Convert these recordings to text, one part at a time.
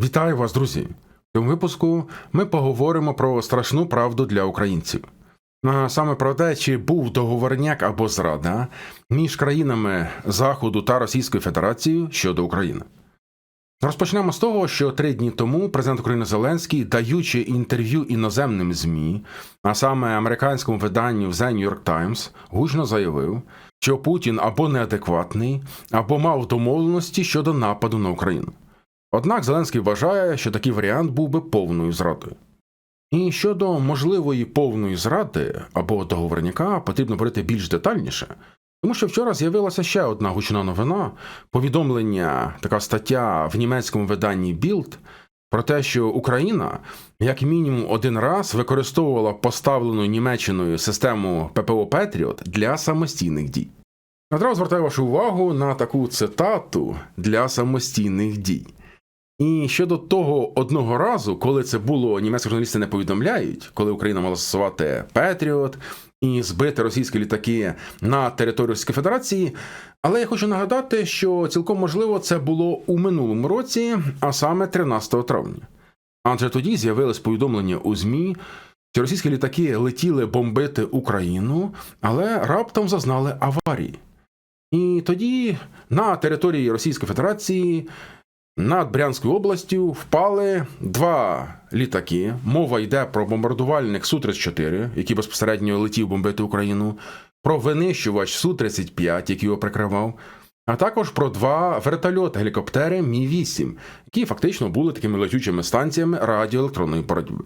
Вітаю вас, друзі! В цьому випуску ми поговоримо про страшну правду для українців. Саме про те, чи був договорняк або зрада між країнами Заходу та Російською Федерацією щодо України. Розпочнемо з того, що три дні тому президент України Зеленський, даючи інтерв'ю іноземним ЗМІ, а саме американському виданню The New York Times, гучно заявив, що Путін або неадекватний, або мав домовленості щодо нападу на Україну. Однак Зеленський вважає, що такий варіант був би повною зрадою. І щодо можливої повної зради або договорняка потрібно говорити більш детальніше, тому що вчора з'явилася ще одна гучна новина, повідомлення, така стаття в німецькому виданні Bild про те, що Україна як мінімум один раз використовувала поставлену Німеччиною систему ППО Петріот для самостійних дій. Одразу звертаю вашу увагу на таку цитату для самостійних дій. І щодо того одного разу, коли це було, німецькі журналісти не повідомляють, коли Україна мала застосувати Петріот і збити російські літаки на територію Російської Федерації. Але я хочу нагадати, що цілком можливо це було у минулому році, а саме 13 травня. Адже тоді з'явилось повідомлення у ЗМІ, що російські літаки летіли бомбити Україну, але раптом зазнали аварії. І тоді на території Російської Федерації над Брянською областю впали два літаки. Мова йде про бомбардувальник Су-34, який безпосередньо летів бомбити Україну, про винищувач Су-35, який його прикривав, а також про два вертольоти гелікоптери Мі-8, які фактично були такими летючими станціями радіоелектронної боротьби.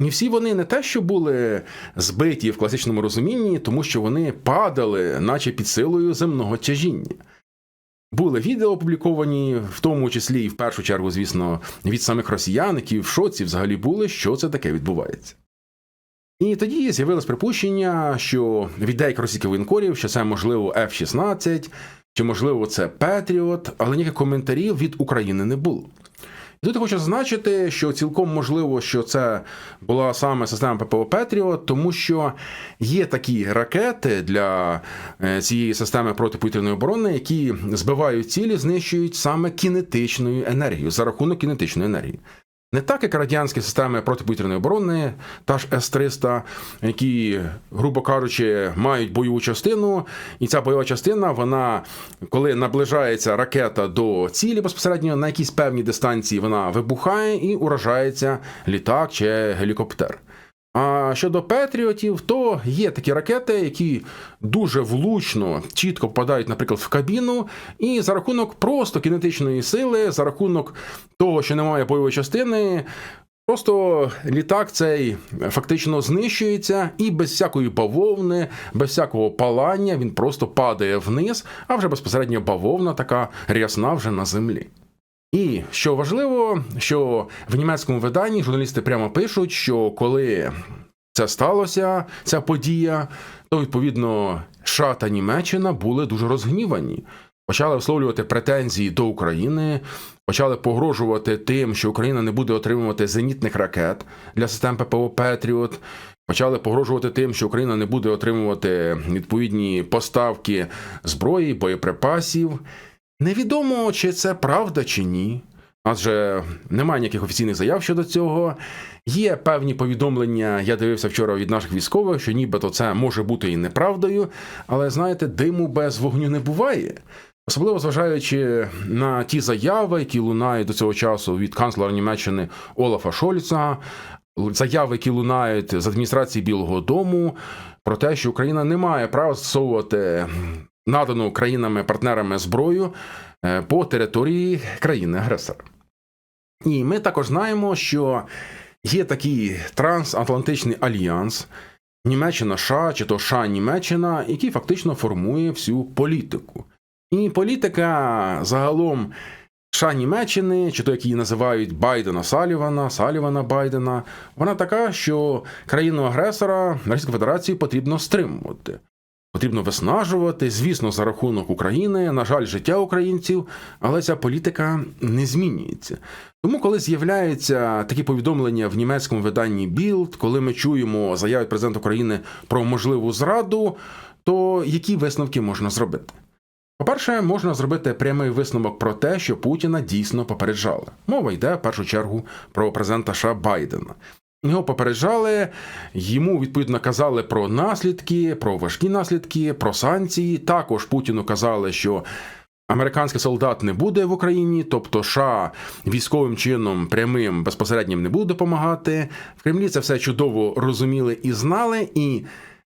І всі вони не те, що були збиті в класичному розумінні, тому що вони падали, наче під силою земного тяжіння. Були відео опубліковані, в тому числі і в першу чергу, звісно, від самих росіян, які в шоці взагалі були, що це таке відбувається. І тоді з'явилось припущення, що від деяких російських воєнкорів, що це можливо F-16, чи можливо це Петріот, але ніяких коментарів від України не було. Тут хочу зазначити, що цілком можливо, що це була саме система ППО Петріот, тому що є такі ракети для е, цієї системи протиповітряної оборони, які збивають цілі, знищують саме кінетичною енергією за рахунок кінетичної енергії. Не так, як радянські системи протиповітряної оборони, та ж С-300, які, грубо кажучи, мають бойову частину, і ця бойова частина, вона, коли наближається ракета до цілі безпосередньо на якійсь певній дистанції, вона вибухає і уражається літак чи гелікоптер. А щодо Петріотів, то є такі ракети, які дуже влучно, чітко попадають, наприклад, в кабіну, і за рахунок просто кінетичної сили, за рахунок того, що немає бойової частини, просто літак цей фактично знищується, і без всякої бавовни, без всякого палання він просто падає вниз, а вже безпосередньо бавовна така рясна вже на землі. І що важливо, що в німецькому виданні журналісти прямо пишуть, що коли це сталося, ця подія, то відповідно США та Німеччина були дуже розгнівані. Почали висловлювати претензії до України, почали погрожувати тим, що Україна не буде отримувати зенітних ракет для систем ППО Петріот. Почали погрожувати тим, що Україна не буде отримувати відповідні поставки зброї, боєприпасів. Невідомо, чи це правда чи ні, адже немає ніяких офіційних заяв щодо цього. Є певні повідомлення, я дивився вчора від наших військових, що нібито це може бути і неправдою, але знаєте, диму без вогню не буває. Особливо зважаючи на ті заяви, які лунають до цього часу від канцлера Німеччини Олафа Шольца, заяви, які лунають з адміністрації Білого Дому, про те, що Україна не має права застосовувати надану країнами-партнерами зброю е, по території країни-агресора. І ми також знаємо, що є такий трансатлантичний альянс Німеччина США чи то США Німеччина, який фактично формує всю політику. І політика загалом США Німеччини, чи то як її називають Байдена Салівана, Салівана Байдена, вона така, що країну агресора Російську Федерацію потрібно стримувати. Потрібно виснажувати, звісно, за рахунок України, на жаль, життя українців, але ця політика не змінюється. Тому, коли з'являються такі повідомлення в німецькому виданні Bild, коли ми чуємо заяви президента України про можливу зраду, то які висновки можна зробити? По-перше, можна зробити прямий висновок про те, що Путіна дійсно попереджали. Мова йде в першу чергу про президента США Байдена. Його попереджали, йому відповідно казали про наслідки, про важкі наслідки, про санкції. Також Путіну казали, що американський солдат не буде в Україні, тобто США військовим чином прямим безпосереднім не буде допомагати. В Кремлі це все чудово розуміли і знали. І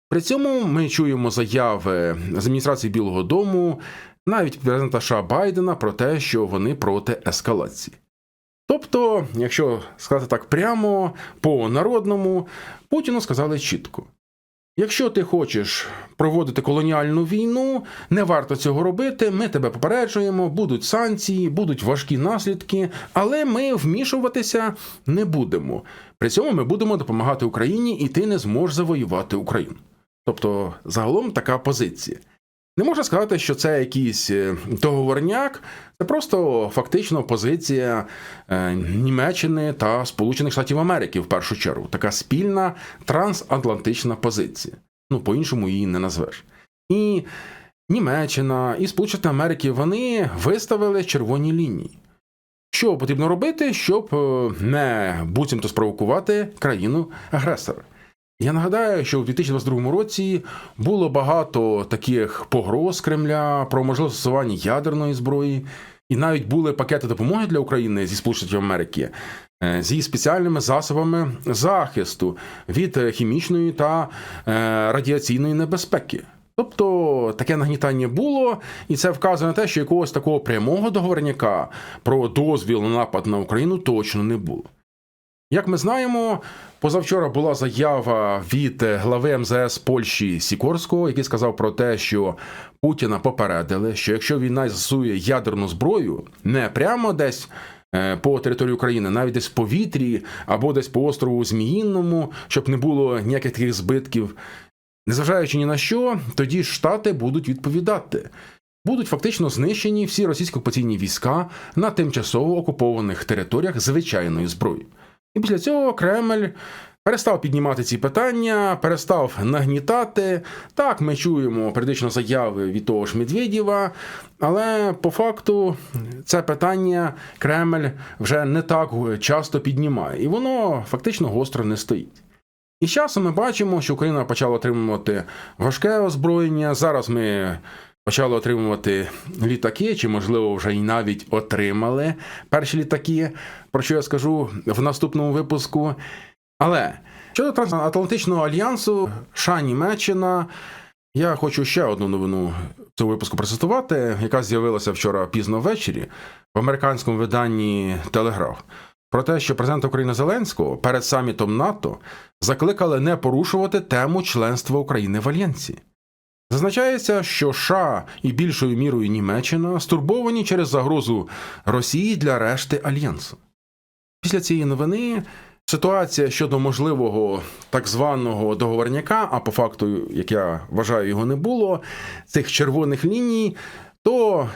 при цьому ми чуємо заяви з адміністрації Білого Дому, навіть президента США Байдена про те, що вони проти ескалації. Тобто, якщо сказати так прямо, по народному, Путіну сказали чітко: якщо ти хочеш проводити колоніальну війну, не варто цього робити. Ми тебе попереджуємо, будуть санкції, будуть важкі наслідки, але ми вмішуватися не будемо. При цьому ми будемо допомагати Україні, і ти не зможеш завоювати Україну. Тобто, загалом така позиція. Не можна сказати, що це якийсь е, договорняк, це просто фактично позиція е, Німеччини та Сполучених Штатів Америки в першу чергу. Така спільна трансатлантична позиція. Ну, по-іншому її не назвеш. І Німеччина і Сполучені Америки вони виставили червоні лінії. Що потрібно робити, щоб е, не буцімто спровокувати країну агресора? Я нагадаю, що у 2022 році було багато таких погроз Кремля про можливе застосування ядерної зброї, і навіть були пакети допомоги для України зі Сполучених Америки е, зі спеціальними засобами захисту від е, хімічної та е, радіаційної небезпеки. Тобто таке нагнітання було, і це вказує на те, що якогось такого прямого договорняка про дозвіл на напад на Україну точно не було. Як ми знаємо, позавчора була заява від глави МЗС Польщі Сікорського, який сказав про те, що Путіна попередили, що якщо війна застосує ядерну зброю, не прямо десь е, по території України, навіть десь в повітрі або десь по острову Зміїнному, щоб не було ніяких таких збитків, незважаючи ні на що, тоді Штати будуть відповідати. Будуть фактично знищені всі російські окупаційні війська на тимчасово окупованих територіях звичайною зброєю. І після цього Кремль перестав піднімати ці питання, перестав нагнітати. Так, ми чуємо періодично заяви від того ж Медведєва, але по факту це питання Кремль вже не так часто піднімає, і воно фактично гостро не стоїть. І з часом ми бачимо, що Україна почала отримувати важке озброєння. Зараз ми почали отримувати літаки, чи, можливо, вже й навіть отримали перші літаки, про що я скажу в наступному випуску. Але щодо Трансатлантичного альянсу, США Німеччина, я хочу ще одну новину в цьому випуску процитувати, яка з'явилася вчора пізно ввечері в американському виданні Телеграф. Про те, що президент України Зеленського перед самітом НАТО закликали не порушувати тему членства України в Альянсі. Зазначається, що США і більшою мірою Німеччина стурбовані через загрозу Росії для решти альянсу. Після цієї новини ситуація щодо можливого так званого договорняка, а по факту, як я вважаю, його не було, цих червоних ліній, то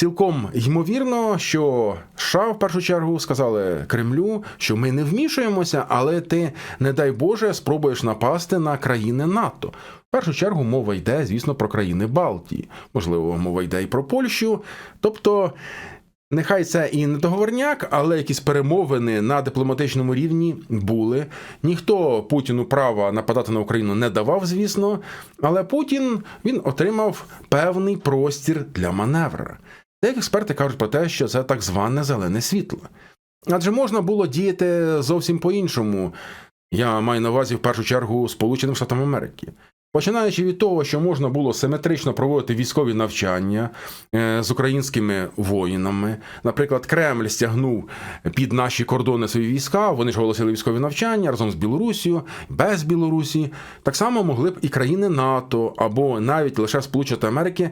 цілком ймовірно, що США в першу чергу сказали Кремлю, що ми не вмішуємося, але ти, не дай Боже, спробуєш напасти на країни НАТО. В першу чергу мова йде, звісно, про країни Балтії, можливо, мова йде і про Польщу. Тобто, нехай це і не договорняк, але якісь перемовини на дипломатичному рівні були. Ніхто Путіну права нападати на Україну не давав, звісно, але Путін він отримав певний простір для маневра. Деякі експерти кажуть про те, що це так зване зелене світло. Адже можна було діяти зовсім по-іншому. Я маю на увазі в першу чергу Сполученим Штатам Америки. Починаючи від того, що можна було симетрично проводити військові навчання е, з українськими воїнами. Наприклад, Кремль стягнув під наші кордони свої війська, вони ж оголосили військові навчання разом з Білорусією, без Білорусі. Так само могли б і країни НАТО або навіть лише Сполучені Америки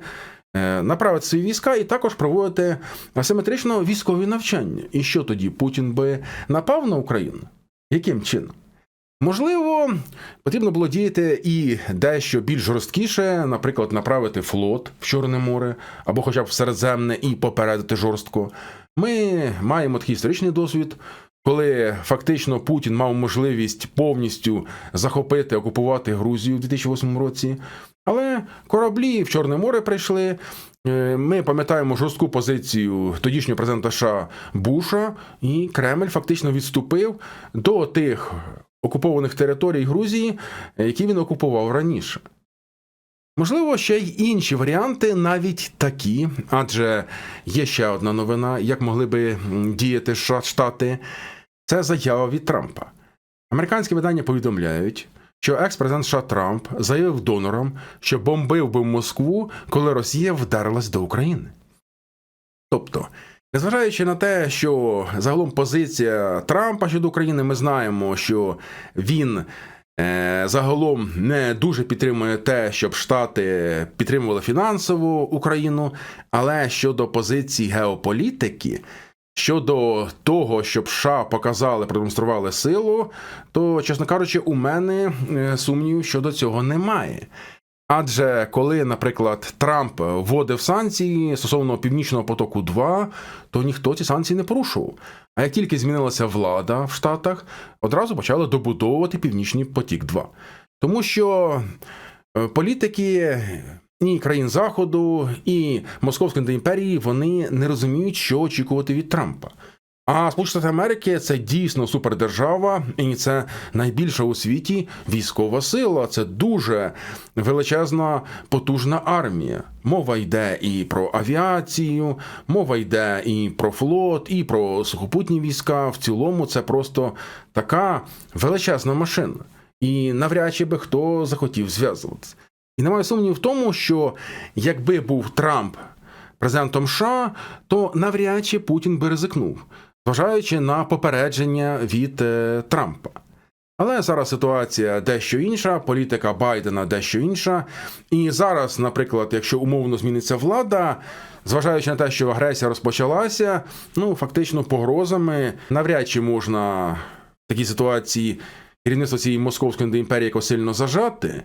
направити свої війська і також проводити асиметрично військові навчання. І що тоді Путін би напав на Україну? Яким чином? Можливо, потрібно було діяти і дещо більш жорсткіше, наприклад, направити флот в Чорне море або хоча б в Середземне і попередити жорстко. Ми маємо такий історичний досвід, коли фактично Путін мав можливість повністю захопити, окупувати Грузію в 2008 році. Але кораблі в Чорне море прийшли, Е, Ми пам'ятаємо жорстку позицію тодішнього президента США Буша, і Кремль фактично відступив до тих окупованих територій Грузії, які він окупував раніше. Можливо, ще й інші варіанти, навіть такі, адже є ще одна новина, як могли би діяти Ша- Штати. Це заява від Трампа. Американські видання повідомляють, що екс-президент США Трамп заявив донорам, що бомбив би Москву, коли Росія вдарилась до України. Тобто, незважаючи на те, що загалом позиція Трампа щодо України, ми знаємо, що він е, загалом не дуже підтримує те, щоб Штати підтримували фінансово Україну, але щодо позиції геополітики. Щодо того, щоб США показали, продемонстрували силу, то, чесно кажучи, у мене е, сумнівів щодо цього немає. Адже коли, наприклад, Трамп вводив санкції стосовно Північного потоку 2, то ніхто ці санкції не порушував. А як тільки змінилася влада в Штатах, одразу почали добудовувати Північний потік 2. Тому що е, політики і країн Заходу, і Московської імперії вони не розуміють, що очікувати від Трампа. А Сполучені Штати Америки це дійсно супердержава, і це найбільша у світі військова сила. Це дуже величезна потужна армія. Мова йде і про авіацію, мова йде і про флот, і про сухопутні війська. В цілому це просто така величезна машина. І навряд чи би хто захотів зв'язуватися. І немає сумніву в тому, що якби був Трамп президентом США, то навряд чи Путін би ризикнув, зважаючи на попередження від е, Трампа. Але зараз ситуація дещо інша, політика Байдена дещо інша. І зараз, наприклад, якщо умовно зміниться влада, зважаючи на те, що агресія розпочалася, ну фактично погрозами навряд чи можна в такій ситуації керівництво цієї московської імперії якось сильно зажати.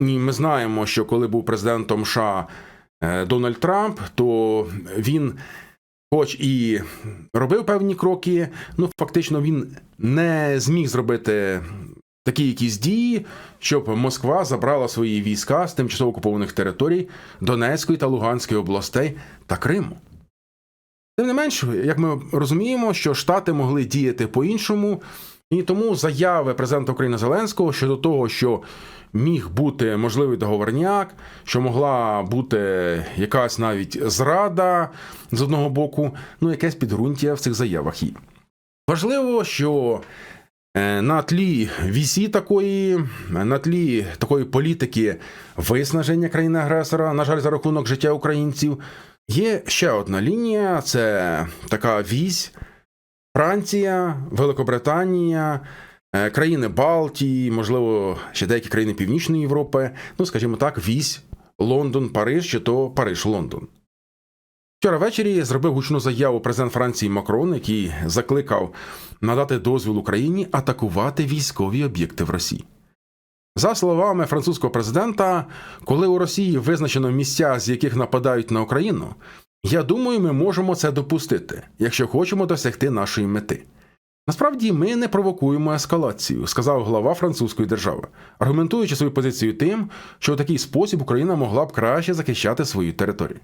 Ми знаємо, що коли був президентом США е, Дональд Трамп, то він, хоч і робив певні кроки, ну фактично він не зміг зробити такі якісь дії, щоб Москва забрала свої війська з тимчасово окупованих територій Донецької та Луганської областей та Криму. Тим не менш, як ми розуміємо, що Штати могли діяти по-іншому, і тому заяви президента України Зеленського щодо того, що міг бути можливий договорняк, що могла бути якась навіть зрада з одного боку, ну якесь підґрунтя в цих заявах є. Важливо, що е, на тлі вісі такої, на тлі такої політики виснаження країни-агресора, на жаль, за рахунок життя українців, є ще одна лінія: це така вісь. Франція, Великобританія, країни Балтії, можливо, ще деякі країни Північної Європи, ну, скажімо так, вісь Лондон, Париж чи то Париж-Лондон. Вчора ввечері зробив гучну заяву президент Франції Макрон, який закликав надати дозвіл Україні атакувати військові об'єкти в Росії. За словами французького президента, коли у Росії визначено місця, з яких нападають на Україну, я думаю, ми можемо це допустити, якщо хочемо досягти нашої мети. Насправді ми не провокуємо ескалацію, сказав глава французької держави, аргументуючи свою позицію тим, що у такий спосіб Україна могла б краще захищати свою територію.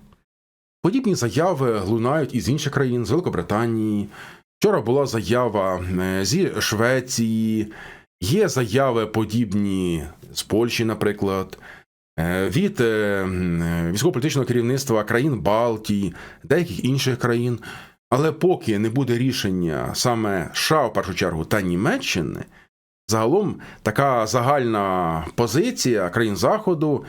Подібні заяви лунають із інших країн з Великобританії. Вчора була заява е, зі Швеції, є заяви подібні з Польщі, наприклад. Е, від е, військово-політичного керівництва країн Балтії, деяких інших країн. Але поки не буде рішення саме США в першу чергу та Німеччини, загалом така загальна позиція країн Заходу,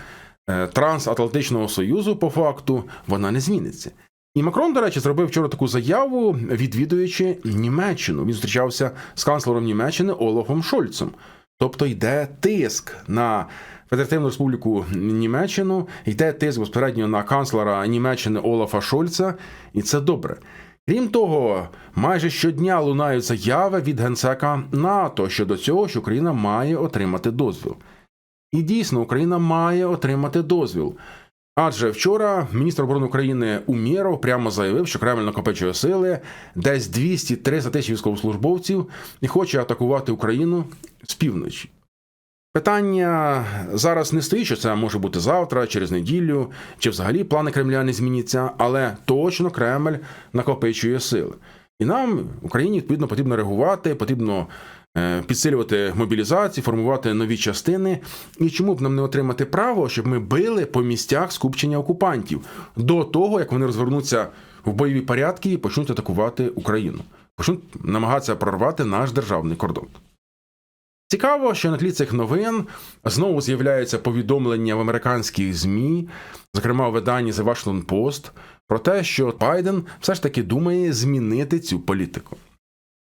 е, Трансатлантичного Союзу, по факту, вона не зміниться. І Макрон, до речі, зробив вчора таку заяву, відвідуючи Німеччину. Він зустрічався з канцлером Німеччини Олафом Шольцем. Тобто йде тиск на Федеративну Республіку Німеччину, йде тиск безпосередньо на канцлера Німеччини Олафа Шольца, і це добре. Крім того, майже щодня лунають заяви від генсека НАТО щодо цього, що Україна має отримати дозвіл. І дійсно, Україна має отримати дозвіл. Адже вчора міністр оборони України Умєров прямо заявив, що Кремль накопичує сили, десь 200-300 тисяч військовослужбовців і хоче атакувати Україну з півночі. Питання зараз не стоїть, що це може бути завтра, через неділю, чи взагалі плани Кремля не зміняться, але точно Кремль накопичує сили. І нам, Україні, відповідно, потрібно реагувати, потрібно е, підсилювати мобілізацію, формувати нові частини. І чому б нам не отримати право, щоб ми били по місцях скупчення окупантів до того, як вони розвернуться в бойові порядки і почнуть атакувати Україну, почнуть намагатися прорвати наш державний кордон. Цікаво, що на тлі цих новин знову з'являються повідомлення в американських ЗМІ, зокрема у виданні The Washington Post, про те, що Байден все ж таки думає змінити цю політику.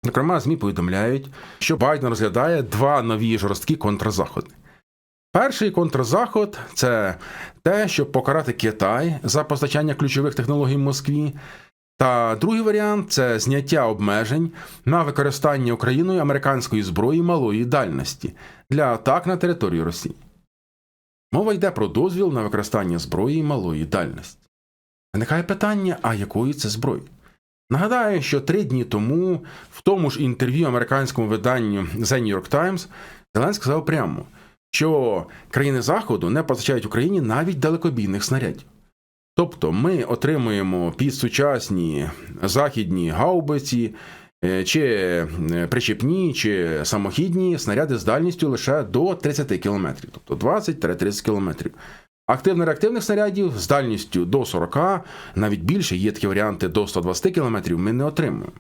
Зокрема, ЗМІ повідомляють, що Байден розглядає два нові жорсткі контрзаходи. Перший контрзаход це те, щоб покарати Китай за постачання ключових технологій Москві. Та другий варіант це зняття обмежень на використання Україною американської зброї малої дальності для атак на територію Росії. Мова йде про дозвіл на використання зброї малої дальності. Виникає питання, а якої це зброї? Нагадаю, що три дні тому, в тому ж інтерв'ю американському виданню The New York Times, Зеленський сказав прямо, що країни Заходу не постачають Україні навіть далекобійних снарядів. Тобто ми отримуємо під сучасні західні гаубиці, е, чи е, причепні, чи самохідні снаряди з дальністю лише до 30 км, тобто 20-30 км. Активно-реактивних снарядів з дальністю до 40, навіть більше, є такі варіанти до 120 км, ми не отримуємо.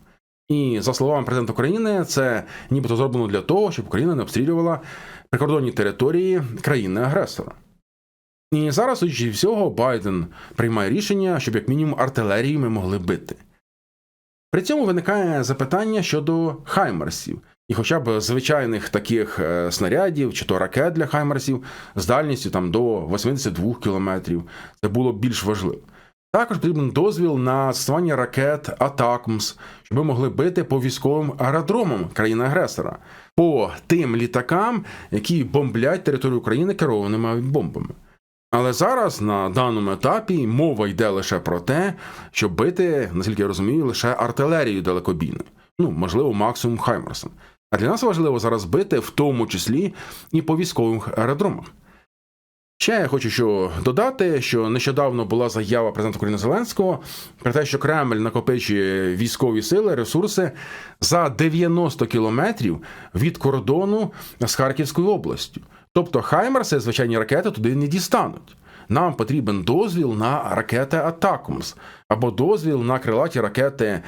І за словами президента України, це нібито зроблено для того, щоб Україна не обстрілювала прикордонні території країни-агресора. І зараз, судячи всього, Байден приймає рішення, щоб як мінімум артилерію ми могли бити. При цьому виникає запитання щодо хаймерсів, і хоча б звичайних таких е, снарядів чи то ракет для хаймерсів з дальністю там до 82 кілометрів. Це було б більш важливо. Також потрібен дозвіл на застосування ракет Атакмс, щоб ми могли бити по військовим аеродромам країни-агресора, по тим літакам, які бомблять територію України керованими авіабомбами. Але зараз на даному етапі мова йде лише про те, щоб бити, наскільки я розумію, лише артилерію далекобійну, ну можливо, максимум Хаймерсом. А для нас важливо зараз бити, в тому числі і по військових аеродромах. Ще я хочу що додати, що нещодавно була заява президента України Зеленського про те, що Кремль накопичує військові сили, ресурси за 90 кілометрів від кордону з Харківською областю. Тобто Хаймерси, звичайні ракети, туди не дістануть. Нам потрібен дозвіл на ракети Атакумс або дозвіл на крилаті ракети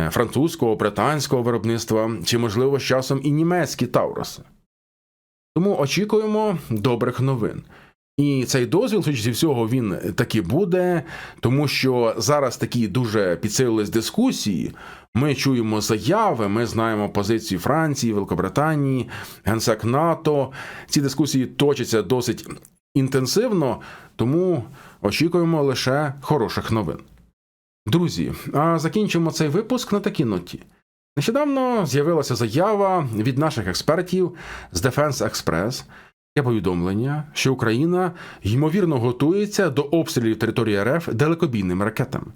е, французького, британського виробництва, чи, можливо, з часом і німецькі Тауроси. Тому очікуємо добрих новин. І цей дозвіл, судячи зі всього, він таки буде, тому що зараз такі дуже підсилились дискусії. Ми чуємо заяви, ми знаємо позицію Франції, Великобританії, генсек НАТО. Ці дискусії точаться досить інтенсивно, тому очікуємо лише хороших новин. Друзі, а закінчимо цей випуск на такій ноті. Нещодавно з'явилася заява від наших експертів з Defense Express, Є повідомлення, що Україна ймовірно готується до обстрілів території РФ далекобійними ракетами.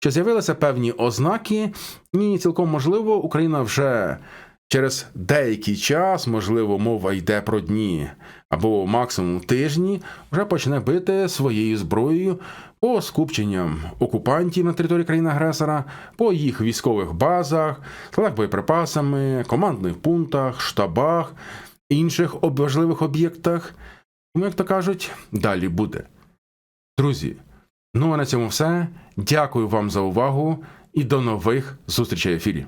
Що з'явилися певні ознаки, і цілком можливо, Україна вже через деякий час, можливо, мова йде про дні або максимум тижні, вже почне бити своєю зброєю по скупченням окупантів на території країни-агресора, по їх військових базах, складах боєприпасами, командних пунктах, штабах інших важливих об'єктах. Тому, як то кажуть, далі буде. Друзі, ну а на цьому все. Дякую вам за увагу і до нових зустрічей в ефірі.